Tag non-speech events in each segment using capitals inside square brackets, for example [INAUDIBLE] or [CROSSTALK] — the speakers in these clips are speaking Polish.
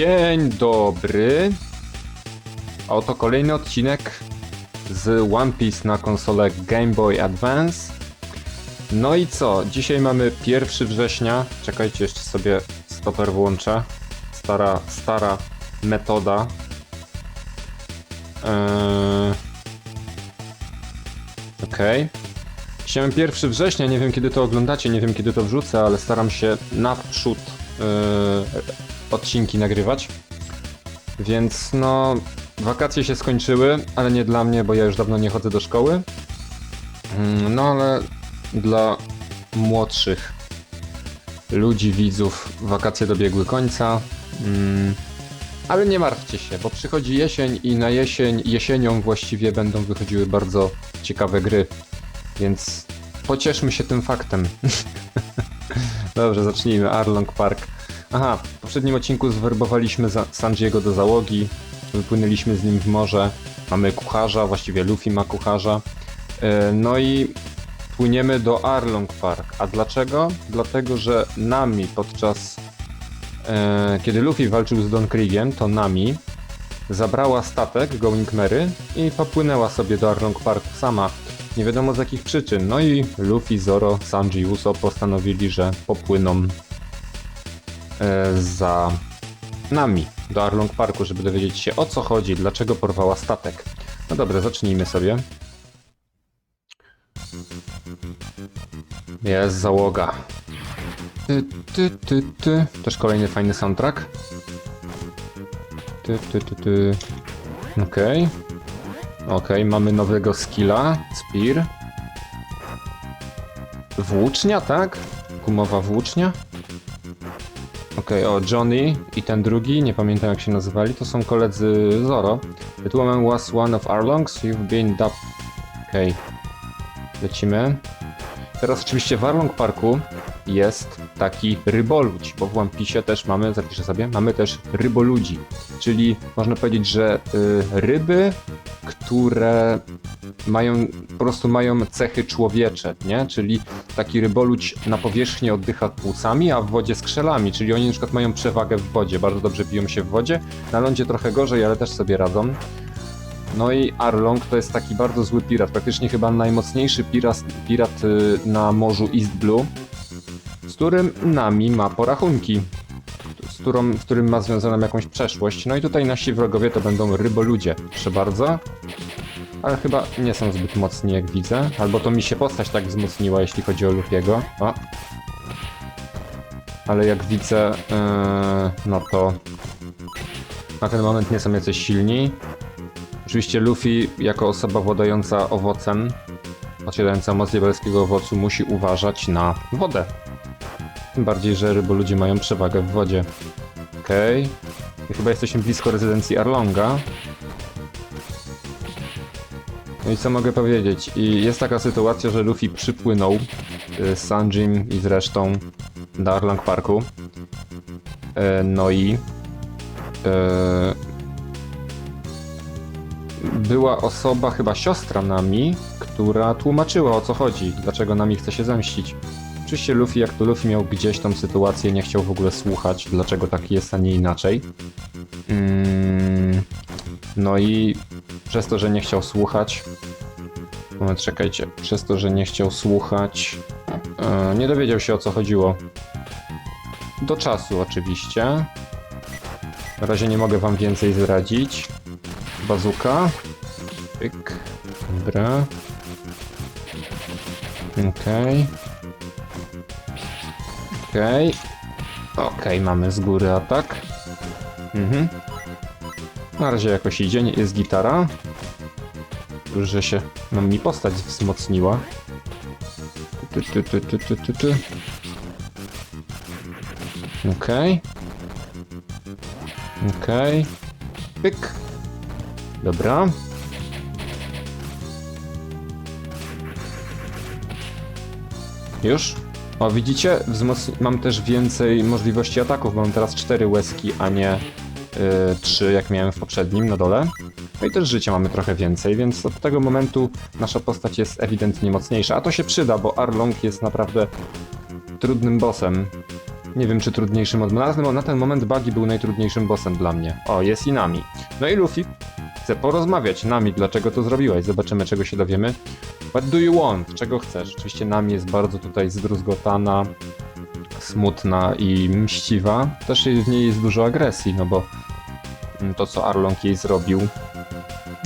Dzień dobry. A Oto kolejny odcinek z One Piece na konsolę Game Boy Advance. No i co? Dzisiaj mamy 1 września. Czekajcie, jeszcze sobie stoper włączę. Stara, stara metoda. Eee... Okej. Mamy 1 września, nie wiem kiedy to oglądacie, nie wiem kiedy to wrzucę, ale staram się naprzód yy, odcinki nagrywać. Więc no, wakacje się skończyły, ale nie dla mnie, bo ja już dawno nie chodzę do szkoły. Mm, No ale dla młodszych ludzi, widzów, wakacje dobiegły końca. Mm, Ale nie martwcie się, bo przychodzi jesień i na jesień, jesienią właściwie będą wychodziły bardzo ciekawe gry. Więc pocieszmy się tym faktem. [LAUGHS] Dobrze, zacznijmy. Arlong Park. Aha, w poprzednim odcinku zwerbowaliśmy Sanjiego do załogi. Wypłynęliśmy z nim w morze. Mamy kucharza, właściwie Luffy ma kucharza. E, No i płyniemy do Arlong Park. A dlaczego? Dlatego, że Nami podczas e, kiedy Luffy walczył z Don to Nami zabrała statek Going Merry i popłynęła sobie do Arlong Park sama. Nie wiadomo z jakich przyczyn. No i Luffy, Zoro, Sanji, Usopp postanowili, że popłyną za nami do Arlong Parku, żeby dowiedzieć się o co chodzi, dlaczego porwała statek. No dobra, zacznijmy sobie. Jest załoga. Ty, ty, ty, ty. Też kolejny fajny soundtrack. Ty, ty, ty, ty. Okej. Okej, mamy nowego skilla. Spear. Włócznia, tak? Gumowa włócznia. Okej, o Johnny i ten drugi, nie pamiętam jak się nazywali, to są koledzy Zoro. That woman was one of our you've been dubbed. Okej. Lecimy. Teraz oczywiście w Arlong Parku jest taki ryboludź, bo w One Piece też mamy, zapiszę sobie, mamy też ryboludzi. Czyli można powiedzieć, że y, ryby, które mają, po prostu mają cechy człowiecze, nie? Czyli taki ryboludź na powierzchni oddycha płucami, a w wodzie skrzelami, czyli oni na przykład mają przewagę w wodzie, bardzo dobrze biją się w wodzie, na lądzie trochę gorzej, ale też sobie radzą. No i Arlong to jest taki bardzo zły pirat, praktycznie chyba najmocniejszy pirat, pirat y, na morzu East Blue, z którym Nami ma porachunki, z, którą, z którym ma związaną jakąś przeszłość. No i tutaj nasi wrogowie to będą ryboludzie, proszę bardzo. Ale chyba nie są zbyt mocni jak widzę, albo to mi się postać tak wzmocniła jeśli chodzi o Luffy'ego. O. Ale jak widzę, yy, no to na ten moment nie są jacyś silni. Oczywiście Luffy, jako osoba władająca owocem, posiadająca moc diabelskiego owocu, musi uważać na wodę. Tym bardziej, że ryboludzie mają przewagę w wodzie. Okej. I chyba jesteśmy blisko rezydencji Arlonga. No i co mogę powiedzieć? I jest taka sytuacja, że Luffy przypłynął y, z Sanjim i z resztą do Arlong Parku. E, No i e, była osoba, chyba siostra Nami, która tłumaczyła o co chodzi, dlaczego Nami chce się zemścić. Oczywiście Luffy, jak to Luffy miał gdzieś tą sytuację, nie chciał w ogóle słuchać, dlaczego tak jest, a nie inaczej. Mm, no i przez to, że nie chciał słuchać. Moment, czekajcie. Przez to, że nie chciał słuchać, e, nie dowiedział się o co chodziło. Do czasu, oczywiście. Na razie nie mogę wam więcej zdradzić. Bazuka. Pyk. Dobra. Okej. Okej. Okej, mamy z góry atak. Mhm. Na razie jakoś idzie, jest gitara. Że się nam mi postać wzmocniła. Ty, ty, ty, ty, ty, ty, ty. Okej. Okej. Pyk. Dobra. Już? O, widzicie? Mam też więcej możliwości ataków, mam teraz 4 łezki, a nie 3 jak miałem w poprzednim na dole. No i też życia mamy trochę więcej, więc od tego momentu nasza postać jest ewidentnie mocniejsza. A to się przyda, bo Arlong jest naprawdę trudnym bossem. Nie wiem, czy trudniejszym od... Na ten, na ten moment Buggy był najtrudniejszym bossem dla mnie. O, jest i Nami. No i Luffy chce porozmawiać. Nami, dlaczego to zrobiłaś? Zobaczymy, czego się dowiemy. What do you want? Czego chcesz? Oczywiście Nami jest bardzo tutaj zdruzgotana, smutna i mściwa. Też w niej jest dużo agresji, no bo to, co Arlong jej zrobił,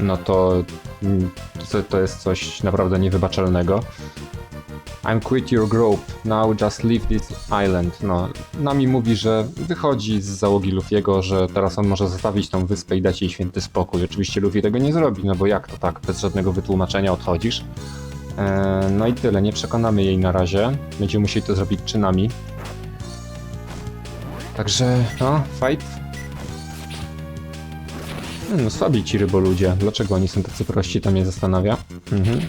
no mm, to, to jest coś naprawdę niewybaczalnego. I'm quit your group, now just leave this island. No, Nami mówi, że wychodzi z załogi Luffy'ego, że teraz on może zostawić tą wyspę i dać jej święty spokój. Oczywiście Luffy tego nie zrobi, no bo jak to tak, bez żadnego wytłumaczenia odchodzisz? Eee, no i tyle, nie przekonamy jej na razie. Będziemy musieli to zrobić czynami. Także, no, fight. No, słabi ci ryboludzie. Dlaczego oni są tacy prości, to mnie zastanawia. Mhm.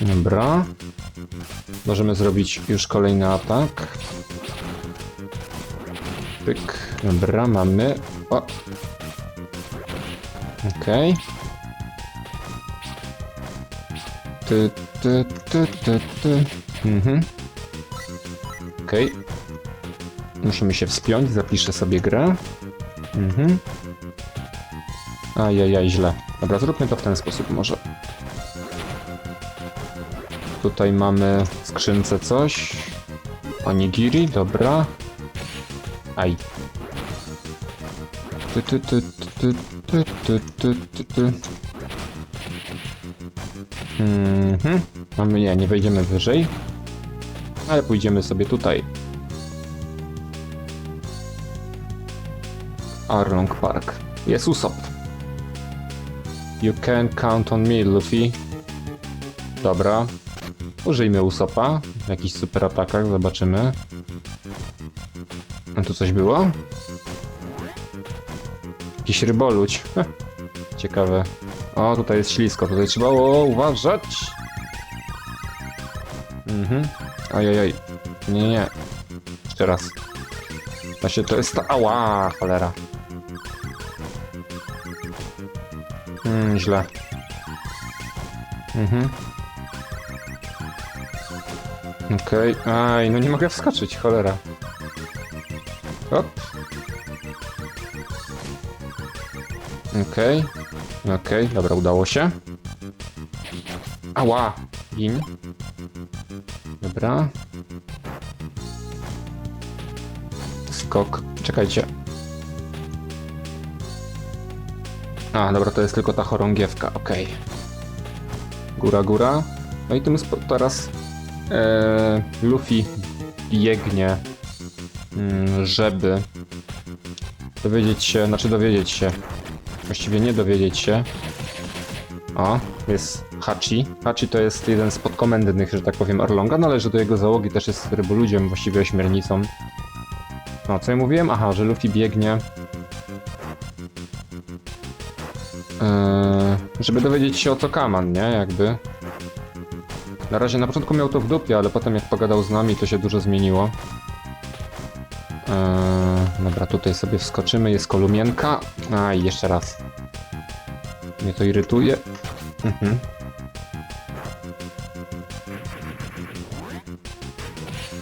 Dobra. Możemy zrobić już kolejny atak. Pyk. Dobra, mamy. O! Okej. Ty, ty, ty, ty, ty. Mhm. Okej. Musimy się wspiąć, zapiszę sobie grę. Mhm. Ajajaj, źle. Dobra, zróbmy to w ten sposób może. Tutaj mamy w skrzynce coś. Onigiri, dobra. Aj. Ty, ty, ty, ty, ty, ty, ty, ty, ty. Mhm. Mamy, nie, nie wejdziemy wyżej. Ale pójdziemy sobie tutaj. Arlong Park. Jest Usopp. You can count on me, Luffy. Dobra. Użyjmy Usopa w jakichś super atakach, zobaczymy. A tu coś było? Jakiś ryboludź. [LAUGHS] Heh. Ciekawe. O, tutaj jest ślisko, tutaj trzeba o, uważać. Mhm. Ojej, nie, nie. Jeszcze raz. Właśnie to jest ta... Ała, cholera. Hmm, źle. Mhm. Okej, aj, no nie mogę wskoczyć, cholera. Hop. Okej, okej, dobra, udało się. Ała, gin. Dobra. Skok, czekajcie. A, dobra, to jest tylko ta chorągiewka, okej. Góra, góra. No i tym teraz e, Luffy biegnie, mm, żeby dowiedzieć się, znaczy dowiedzieć się, właściwie nie dowiedzieć się. O, jest Hachi. Hachi to jest jeden z podkomendnych, że tak powiem, Arlonga. Należy do jego załogi, też jest ryboludziem, właściwie ośmiornicą. No, co ja mówiłem? Aha, że Luffy biegnie żeby dowiedzieć się o co Kaman, nie? Jakby. Na razie na początku miał to w dupie, ale potem jak pogadał z nami, to się dużo zmieniło. Eee, dobra, tutaj sobie wskoczymy, jest kolumienka. A, i jeszcze raz. Mnie to irytuje. Mhm.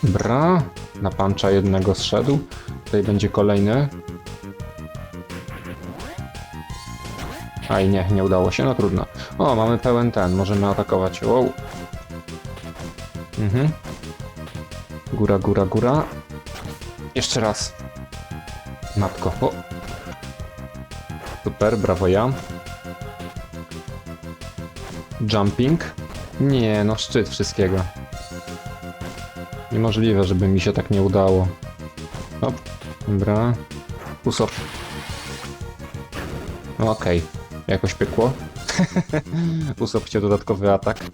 Dobra, na pancza jednego zszedł. Tutaj będzie kolejny. Aj, nie, nie udało się, no trudno. O, mamy pełen ten, możemy atakować. Wow. Mhm. Góra, góra, góra. Jeszcze raz. Matko. O. Super, brawo ja. Jumping. Nie, no szczyt wszystkiego. Niemożliwe, żeby mi się tak nie udało. Hop. Dobra. Usop. Okej. Jakoś pykło. [LAUGHS] Usop chciał dodatkowy atak.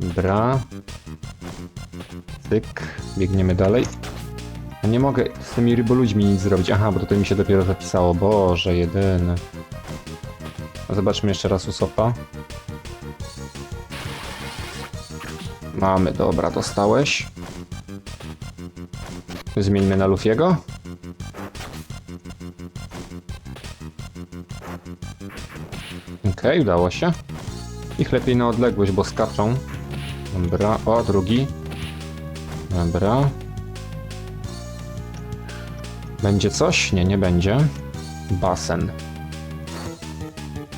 Dobra. Cyk. Biegniemy dalej. A nie mogę z tymi ryboludźmi nic zrobić. Aha, bo tutaj mi się dopiero zapisało. Boże, jedyny. A Zobaczmy jeszcze raz Usopa. Mamy, dobra, dostałeś. Zmieńmy na Lufiego. Okej, okay, udało się. Ich lepiej na odległość, bo skaczą. Dobra, o, drugi. Dobra. Będzie coś? Nie, nie będzie. Basen.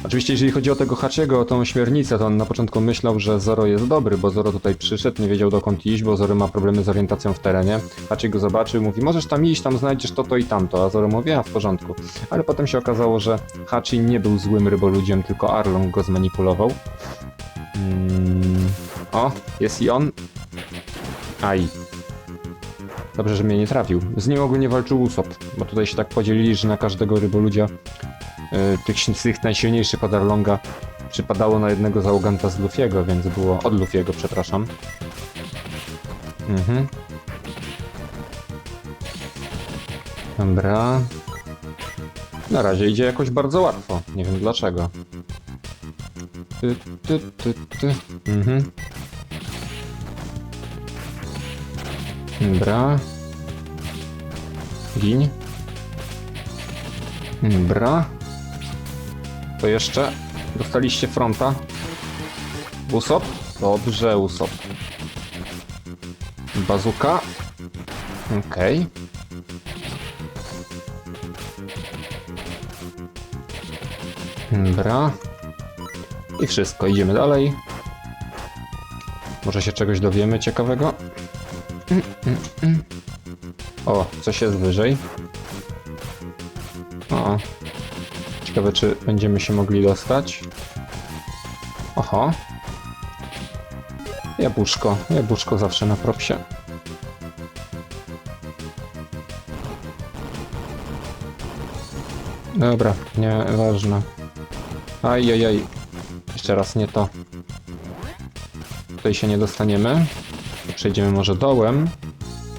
Oczywiście, jeżeli chodzi o tego Hachiego, o tą śmiernicę, to on na początku myślał, że Zoro jest dobry, bo Zoro tutaj przyszedł, nie wiedział dokąd iść, bo Zoro ma problemy z orientacją w terenie. Hachi go zobaczył, mówi, możesz tam iść, tam znajdziesz to, to i tamto, a Zoro mówi, a w porządku. Ale potem się okazało, że Hachi nie był złym ryboludziem, tylko Arlong go zmanipulował. Mm. O, jest i on. Aj. Dobrze, że mnie nie trafił. Z nim ogólnie walczył Usopp, bo tutaj się tak podzielili, że na każdego ryboludzia tych, si- tych najsilniejszych od Arlonga przypadało na jednego załoganta z Luffy'ego, więc było od Luffy'ego, przepraszam. Mhm. Dobra. Na razie idzie jakoś bardzo łatwo. Nie wiem dlaczego. Ty, ty, ty, ty. Mhm. Dobra. Gin. Dobra. To jeszcze? Dostaliście fronta? Usop? Dobrze, Usop. Bazuka. Okej. Dobra. I wszystko, idziemy dalej. Może się czegoś dowiemy ciekawego? Mm, mm, mm. O, coś jest wyżej. Ciekawe, czy będziemy się mogli dostać. Oho. Jabłuszko. Jabłuszko zawsze na propsie. Dobra, nieważne. Ajajaj. Jeszcze raz nie to. Tutaj się nie dostaniemy. Przejdziemy może dołem.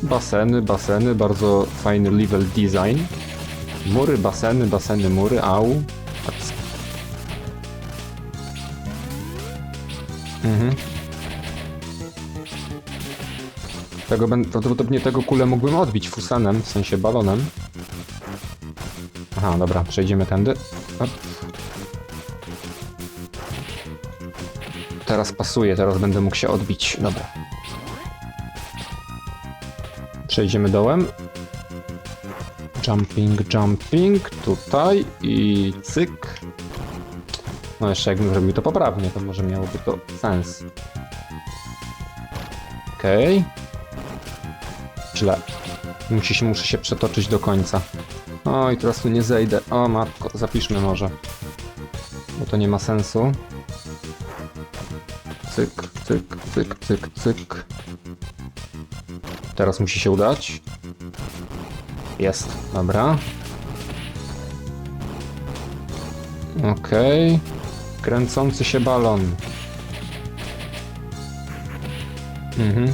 Baseny, baseny, bardzo fajny level design. Mury, baseny, baseny, mury, au. Mhm. Tego będę, prawdopodobnie tego kulę mógłbym odbić fusanem, w sensie balonem. Aha, dobra, przejdziemy tędy. Op. Teraz pasuje, teraz będę mógł się odbić. Dobra. Przejdziemy dołem. Jumping, jumping, tutaj i cyk. No jeszcze jakbym zrobił to poprawnie, to może miałoby to sens. Okej. Źle. Musi się, muszę się przetoczyć do końca. O, i teraz tu nie zejdę. O matko, zapiszmy może. Bo to nie ma sensu. Cyk, cyk, cyk, cyk, cyk. Teraz musi się udać. Jest, dobra. Okej. Kręcący się balon. Mhm.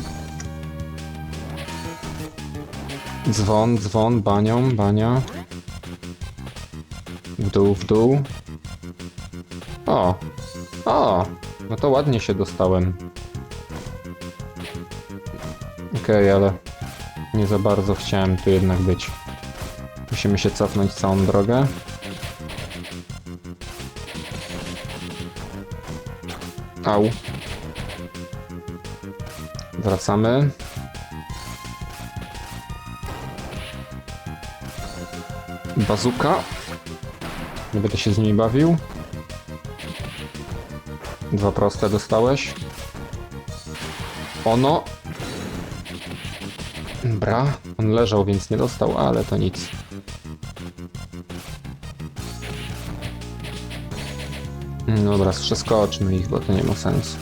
Dzwon, dzwon, banią, bania. W dół, w dół. O! O! No to ładnie się dostałem. Okej, ale nie za bardzo chciałem tu jednak być. Musimy się cofnąć całą drogę. Au. Wracamy. Bazuka. Nie będę się z nimi bawił. Dwa proste dostałeś. Ono. Bra. On leżał, więc nie dostał, ale to nic. Dobra, przeskoczmy ich, bo to nie ma sensu.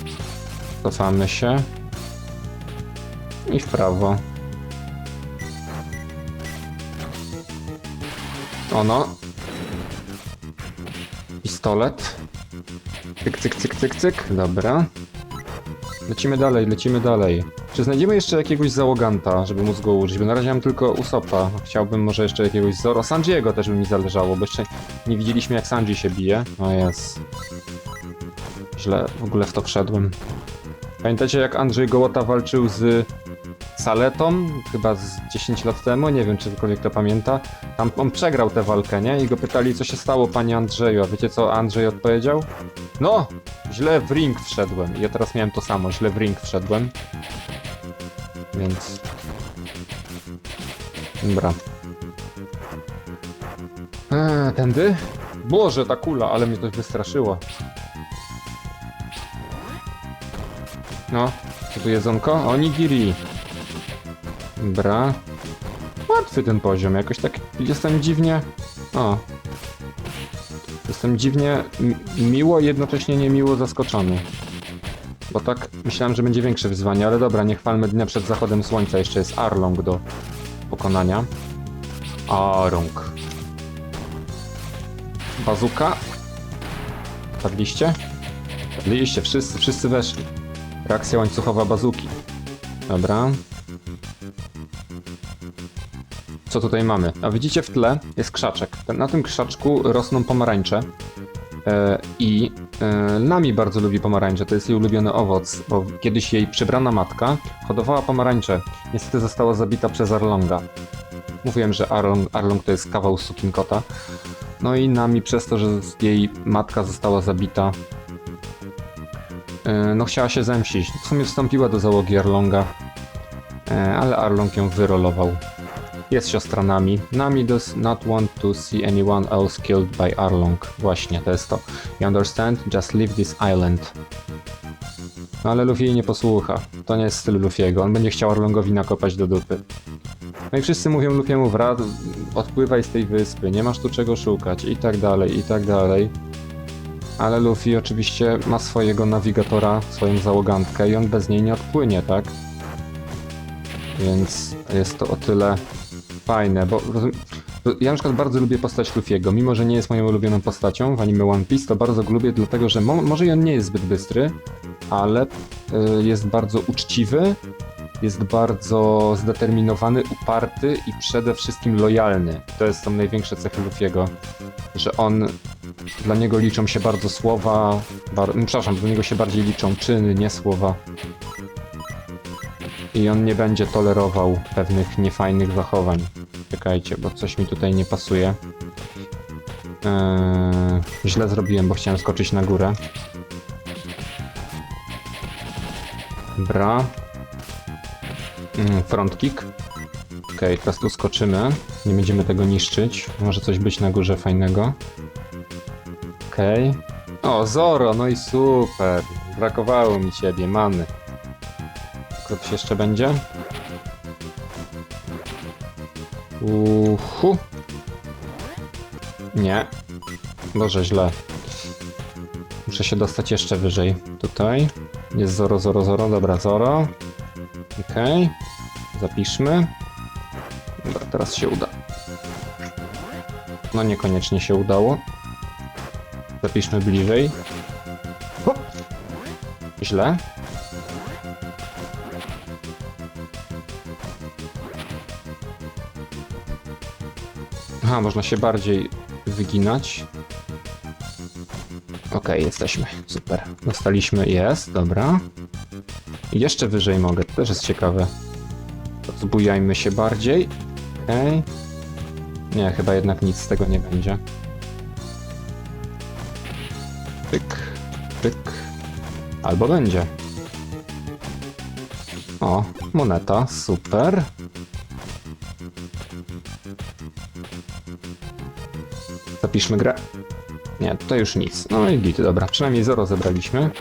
Cofamy się. I w prawo. Ono. Pistolet. Cyk, cyk, cyk, cyk, cyk. Dobra. Lecimy dalej, lecimy dalej. Czy znajdziemy jeszcze jakiegoś załoganta, żeby móc go użyć? Bo na razie mam tylko Usopa. Chciałbym może jeszcze jakiegoś Zoro. Sanjiego też by mi zależało, bo jeszcze nie widzieliśmy jak Sanji się bije. O jest. Źle w ogóle w to wszedłem. Pamiętacie jak Andrzej Gołota walczył z Saletą? Chyba z 10 lat temu, nie wiem czy ktokolwiek to pamięta. Tam on przegrał tę walkę, nie? I go pytali co się stało panie Andrzeju, a wiecie co Andrzej odpowiedział? No, źle w ring wszedłem. I ja teraz miałem to samo, źle w ring wszedłem. Więc... Dobra. Eee, tędy? Boże, ta kula, ale mnie to wystraszyło. No, tu jedzonko? Onigiri. Dobra. Łatwy ten poziom, jakoś tak jestem dziwnie... O. Jestem dziwnie mi- miło jednocześnie niemiło zaskoczony. Bo tak myślałem, że będzie większe wyzwanie, ale dobra, nie chwalmy dnia przed zachodem słońca. Jeszcze jest Arlong do pokonania. Arlong. Bazuka. Padliście? Padliście, wszyscy, wszyscy weszli. Reakcja łańcuchowa bazuki. Dobra. Co tutaj mamy? A widzicie w tle jest krzaczek. Na tym krzaczku rosną pomarańcze. E, I e, Nami bardzo lubi pomarańcze, to jest jej ulubiony owoc, bo kiedyś jej przybrana matka hodowała pomarańcze. Niestety została zabita przez Arlonga. Mówiłem, że Arlong, Arlong to jest kawał sukinkota. No i Nami przez to, że jej matka została zabita, e, no chciała się zemścić. W sumie wstąpiła do załogi Arlonga, ale Arlong ją wyrolował. Jest siostra Nami. Nami does not want to see anyone else killed by Arlong. Właśnie, to jest to. You understand? Just leave this island. No ale Luffy jej nie posłucha. To nie jest styl Luffy'ego. On będzie chciał Arlongowi nakopać do dupy. No i wszyscy mówią Luffy'emu wrad, odpływaj z tej wyspy, nie masz tu czego szukać i tak dalej, i tak dalej. Ale Luffy oczywiście ma swojego nawigatora, swoją załogantkę i on bez niej nie odpłynie, tak? Więc jest to o tyle fajne, bo ja na przykład bardzo lubię postać Luffy'ego, mimo że nie jest moją ulubioną postacią w anime One Piece, to bardzo lubię, dlatego że mo może i on nie jest zbyt bystry, ale y, jest bardzo uczciwy, jest bardzo zdeterminowany, uparty i przede wszystkim lojalny. To jest są największe cechy Luffy'ego, że on, dla niego liczą się bardzo słowa, bar przepraszam, dla niego się bardziej liczą czyny, nie słowa. I on nie będzie tolerował pewnych niefajnych zachowań. Czekajcie, bo coś mi tutaj nie pasuje. Eee, źle zrobiłem, bo chciałem skoczyć na górę. Bra. Mm, front kick. Okej, teraz tu skoczymy. Nie będziemy tego niszczyć. Może coś być na górze fajnego. Okej. O, Zoro, no i super. Brakowało mi ciebie, mamy. Ktoś jeszcze będzie? Uhu. Nie. Boże, źle. Muszę się dostać jeszcze wyżej. Tutaj. Jest Zoro, Zoro, Zoro. Dobra, Zoro. Okej. Zapiszmy. Dobra, teraz się uda. No niekoniecznie się udało. Zapiszmy bliżej. Źle. Aha, można się bardziej wyginać. Okej, jesteśmy. Super. Dostaliśmy. Jest, dobra. Jeszcze wyżej mogę, to też jest ciekawe. Zbujajmy się bardziej. Okej. Nie, chyba jednak nic z tego nie będzie. Pyk, pyk. Albo będzie. O, moneta, super. Zapiszmy grę. Nie, tutaj już nic. No i git, dobra. Przynajmniej zero zebraliśmy.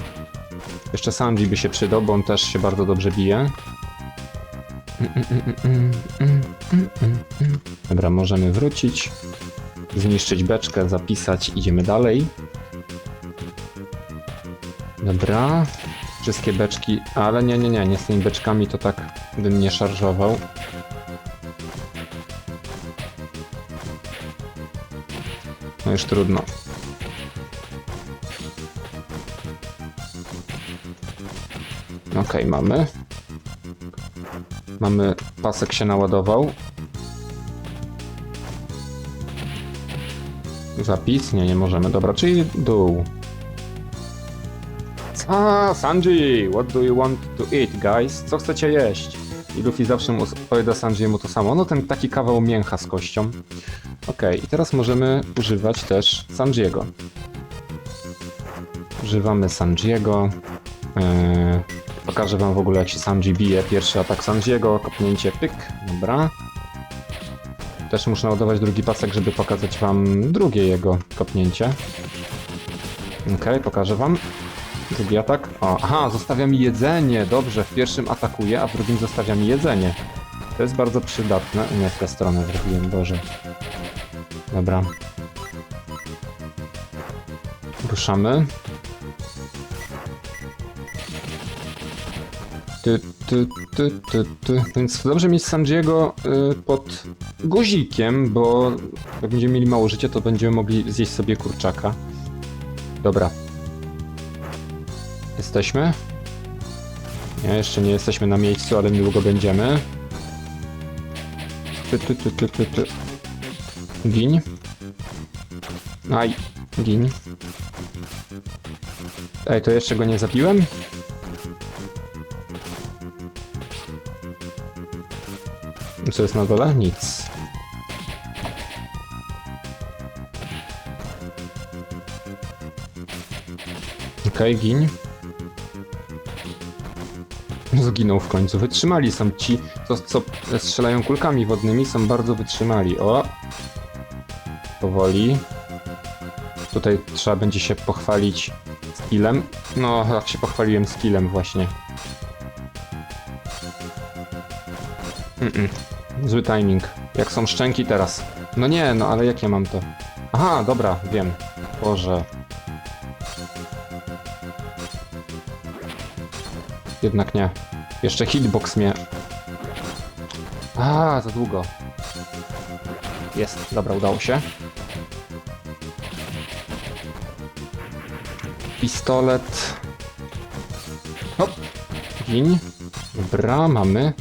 Jeszcze Sanji by się przydał, bo on też się bardzo dobrze bije. Dobra, możemy wrócić. Zniszczyć beczkę, zapisać, idziemy dalej. Dobra. Wszystkie beczki, ale nie, nie, nie, nie z tymi beczkami to tak bym nie szarżował. No już trudno. Okej, mamy. Mamy, pasek się naładował. Zapis? Nie, nie możemy. Dobra, czyli dół. A, Sanji! What do you want to eat, guys? Co chcecie jeść? I Luffy zawsze mu odpowiada Sanjiemu to samo. No ten taki kawał mięcha z kością. Okej, i teraz możemy używać też Sanjiego. Używamy Sanjiego. Yy, pokażę wam w ogóle jak się Sanji bije. Pierwszy atak Sanjiego, kopnięcie pyk. Dobra. Też muszę naładować drugi pasek, żeby pokazać wam drugie jego kopnięcie. Okej, pokażę wam. Drugi atak. O, aha, zostawia mi jedzenie. Dobrze, w pierwszym atakuje, a w drugim zostawia mi jedzenie. To jest bardzo przydatne. Nie, w tę stronę zrobiłem, Boże. Dobra. Ruszamy. Ty, ty, ty, ty, ty. Więc dobrze mieć Sanjiego y, pod guzikiem, bo jak będziemy mieli mało życia, to będziemy mogli zjeść sobie kurczaka. Dobra. Jesteśmy? Nie, jeszcze nie jesteśmy na miejscu, ale niedługo będziemy. Ty, ty, ty, ty, ty, ty. Gin. Aj, gin. Ej, to jeszcze go nie zabiłem? Co jest na dole? Nic. Okej, gin. Zginął w końcu. Wytrzymali są ci, co, co strzelają kulkami wodnymi, są bardzo wytrzymali. O! Powoli. Tutaj trzeba będzie się pochwalić skillem. No, jak się pochwaliłem skillem właśnie. Mm-mm. Zły timing. Jak są szczęki teraz. No nie, no ale jak ja mam to? Aha, dobra, wiem. Boże. Jednak nie. Jeszcze hitbox mnie... A, za długo. Jest, dobra, udało się. Pistolet. Hop. Gin. Dobra, mamy.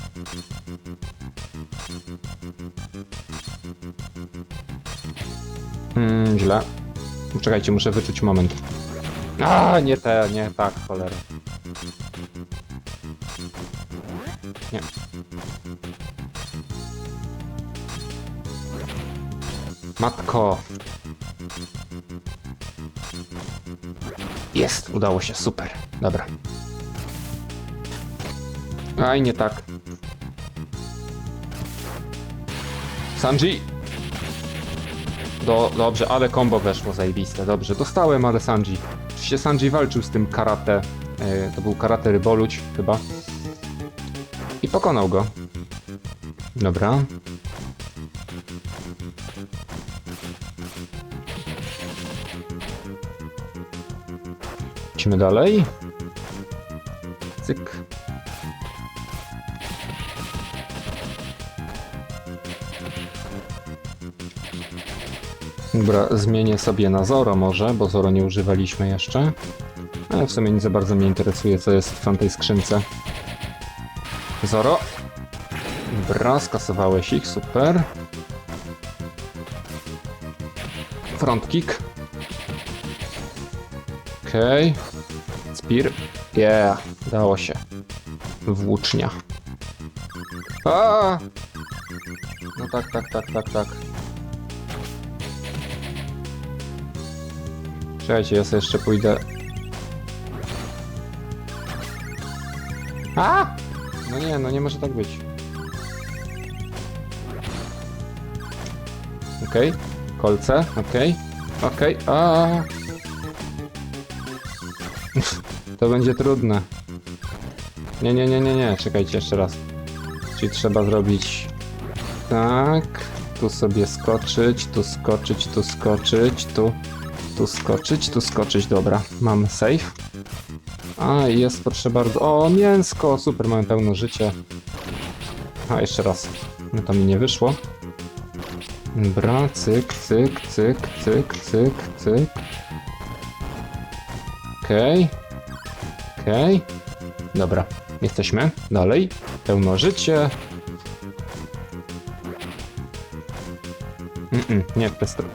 Hmm, źle. Czekajcie, muszę wyczuć moment. A, nie te, nie tak, cholera. Nie. Matko. Jest, udało się, super. Dobra. Aj, nie tak. Sanji! Do, dobrze, ale combo weszło zajebiste, dobrze. Dostałem, ale Sanji. Oczywiście Sanji walczył z tym karate. e, to był karate ryboluć chyba. I pokonał go. Dobra. Idźmy dalej. Cyk. Dobra, zmienię sobie na Zoro może, bo Zoro nie używaliśmy jeszcze. Ale w sumie nie za bardzo mnie interesuje, co jest w tamtej skrzynce. Zoro. Dobra, skasowałeś ich, super. Front kick. Okej. Okay. Spear. Yeah, dało się. Włócznia. A! No tak, tak, tak, tak, tak. Czekajcie, ja sobie jeszcze pójdę. A! No nie, no nie może tak być. Okej, okay. kolce, okej, okay. okej, okay. a. to będzie trudne. Nie, nie, nie, nie, nie, czekajcie jeszcze raz. Czyli trzeba zrobić tak, tu sobie skoczyć, tu skoczyć, tu skoczyć, tu, tu skoczyć, tu skoczyć, dobra, mam safe. A, jest potrzeba... O, mięsko! Super, mamy pełno życia. A, jeszcze raz. No to mi nie wyszło. Dobra, cyk, cyk, cyk, cyk, cyk, cyk. Okej. Okay. Okej. Okay. Dobra, jesteśmy. Dalej. Pełno życie. Mm -mm, nie, w tę stronę.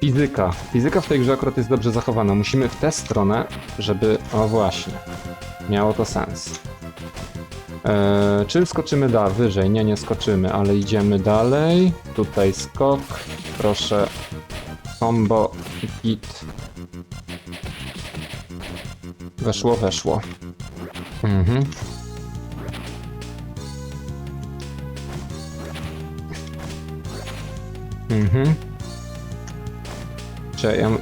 Fizyka. Fizyka w tej grze akurat jest dobrze zachowana. Musimy w tę stronę, żeby... O właśnie. Miało to sens. Eee, czy skoczymy da wyżej? Nie, nie skoczymy, ale idziemy dalej. Tutaj skok. Proszę. Combo. Hit. Weszło, weszło. Mhm. Mhm.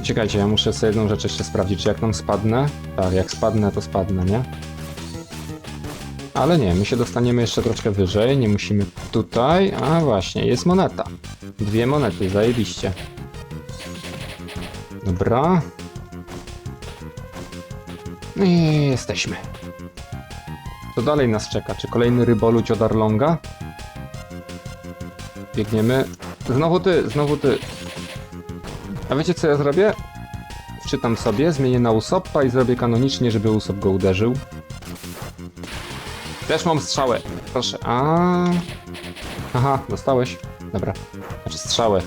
Czekajcie, ja muszę sobie jedną rzecz jeszcze sprawdzić, czy jak tam spadnę? Tak, jak spadnę, to spadnę, nie? Ale nie, my się dostaniemy jeszcze troszkę wyżej, nie musimy tutaj. A właśnie, jest moneta. Dwie monety, zajebiście. Dobra. I jesteśmy. Co dalej nas czeka? Czy kolejny ryboludź od Arlonga? Biegniemy. Znowu ty, znowu ty. A wiecie co ja zrobię? Wczytam sobie, zmienię na Usoppa i zrobię kanonicznie, żeby Usop go uderzył. Też mam strzałę. Proszę. A. Aha, dostałeś. Dobra. Znaczy strzałę.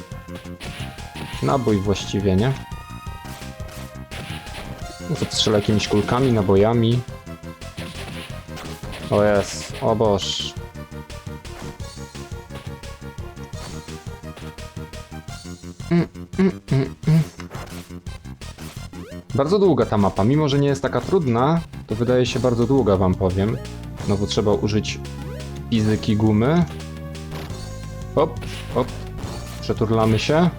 Nabój właściwie, nie? No to strzela jakimiś kulkami, nabojami. O jest, o boż. Bardzo długa ta mapa, mimo że nie jest taka trudna, to wydaje się bardzo długa, wam powiem. Znowu trzeba użyć fizyki gumy. Hop, hop. Przeturlamy się.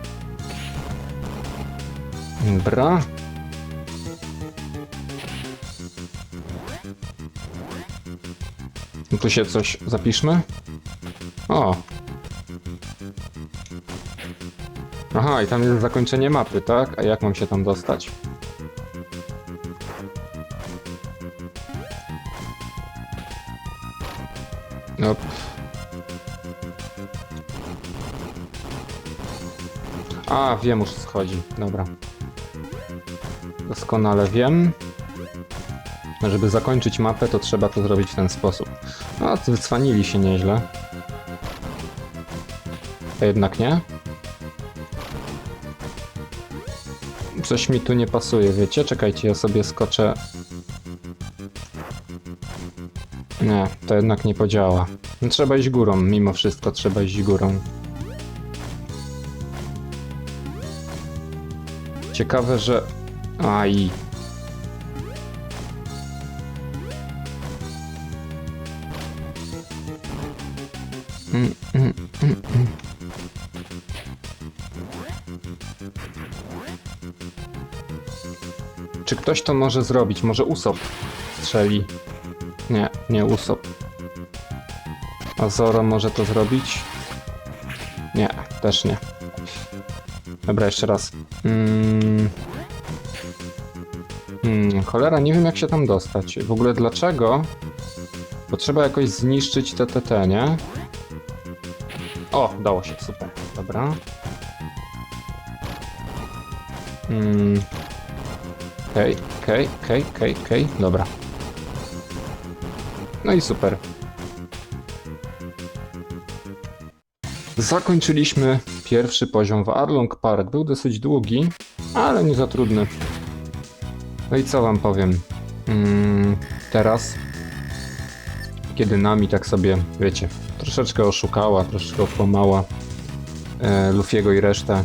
Dobra. Tu się coś zapiszmy. O. Aha, i tam jest zakończenie mapy, tak? A jak mam się tam dostać? Op. A, wiem już co chodzi. Dobra. Doskonale wiem. Żeby zakończyć mapę, to trzeba to zrobić w ten sposób. No, wycwanili się nieźle. A jednak nie. Coś mi tu nie pasuje, wiecie? Czekajcie, ja sobie skoczę. Nie, to jednak nie podziała. No, trzeba iść górą, mimo wszystko trzeba iść górą. Ciekawe, że... Aj. Ktoś to może zrobić? Może Usop strzeli? Nie, nie Usop. A Zoro może to zrobić? Nie, też nie. Dobra, jeszcze raz. Mm. Hmm, cholera, nie wiem jak się tam dostać. W ogóle dlaczego? Bo trzeba jakoś zniszczyć TTT, nie? O, dało się, super. Dobra. Mm. Okej, okej, okej, okej, okej, dobra. No i super. Zakończyliśmy pierwszy poziom w Arlong Park. Był dosyć długi, ale nie za trudny. No i co wam powiem? Mm, teraz, kiedy nami tak sobie, wiecie, troszeczkę oszukała, troszeczkę okłamała e, Luffy'ego i resztę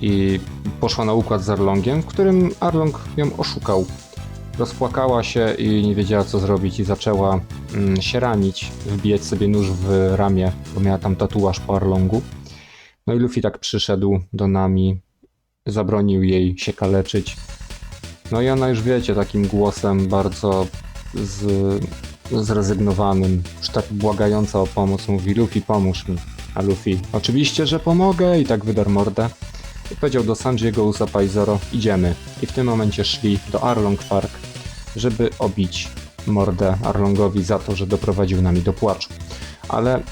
i poszła na układ z Arlongiem, w którym Arlong ją oszukał. Rozpłakała się i nie wiedziała co zrobić i zaczęła mm, się ranić, wbijać sobie nóż w ramię, bo miała tam tatuaż po Arlongu. No i Luffy tak przyszedł do nami, zabronił jej się kaleczyć. No i ona już wiecie, takim głosem bardzo z, zrezygnowanym, już tak błagająca o pomoc, mówi Luffy pomóż mi. A Luffy, oczywiście, że pomogę i tak wydarł mordę. I powiedział do Sanjiego, Usapa i Zoro, idziemy. I w tym momencie szli do Arlong Park, żeby obić mordę Arlongowi za to, że doprowadził nami do płaczu. Ale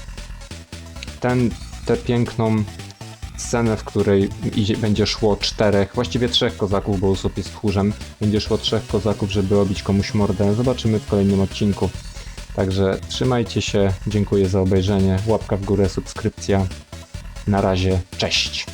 ten, tę piękną scenę, w której idzie, będzie szło czterech, właściwie trzech kozaków, bo Usopp jest tchórzem, będzie szło trzech kozaków, żeby obić komuś mordę, zobaczymy w kolejnym odcinku. Także trzymajcie się, dziękuję za obejrzenie, łapka w górę, subskrypcja. Na razie, cześć!